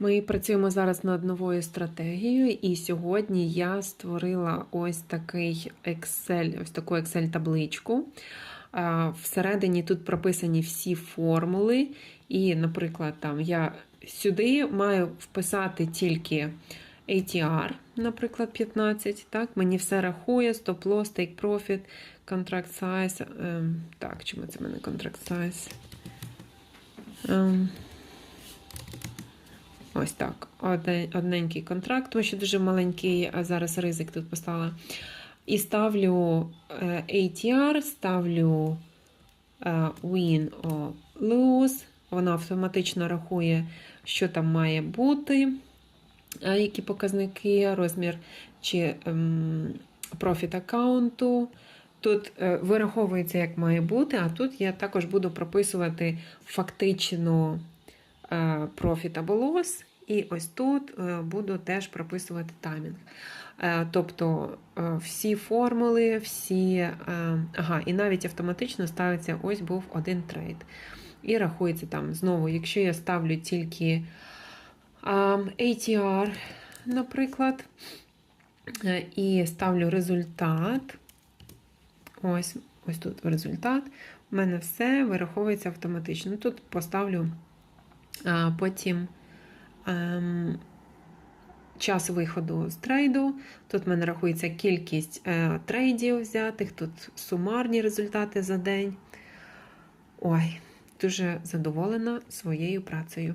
Ми працюємо зараз над новою стратегією, і сьогодні я створила ось такий Excel, ось таку Excel-табличку. Всередині тут прописані всі формули. І, наприклад, там я сюди маю вписати тільки ATR, наприклад, 15. Так? Мені все рахує, stop loss, take profit, contract size. Ем, так, чому це в мене contract size? Ем, Ось так. Одненький контракт, тому що дуже маленький, а зараз ризик тут поставила. І ставлю е, ATR, ставлю е, win or lose. Вона автоматично рахує, що там має бути, е, які показники, розмір чи ем, профіт аккаунту. Тут вираховується, як має бути, а тут я також буду прописувати фактично profit або loss, і ось тут е, буду теж прописувати таймінг. Е, Тобто е, всі формули, всі. Ага, і навіть автоматично ставиться ось був один трейд. І рахується там знову, якщо я ставлю тільки ATR, наприклад, і ставлю результат. Ось, ось тут результат. У мене все вираховується автоматично. Тут поставлю потім час виходу з трейду. Тут в мене рахується кількість е, трейдів взятих, тут сумарні результати за день. Ой, дуже задоволена своєю працею.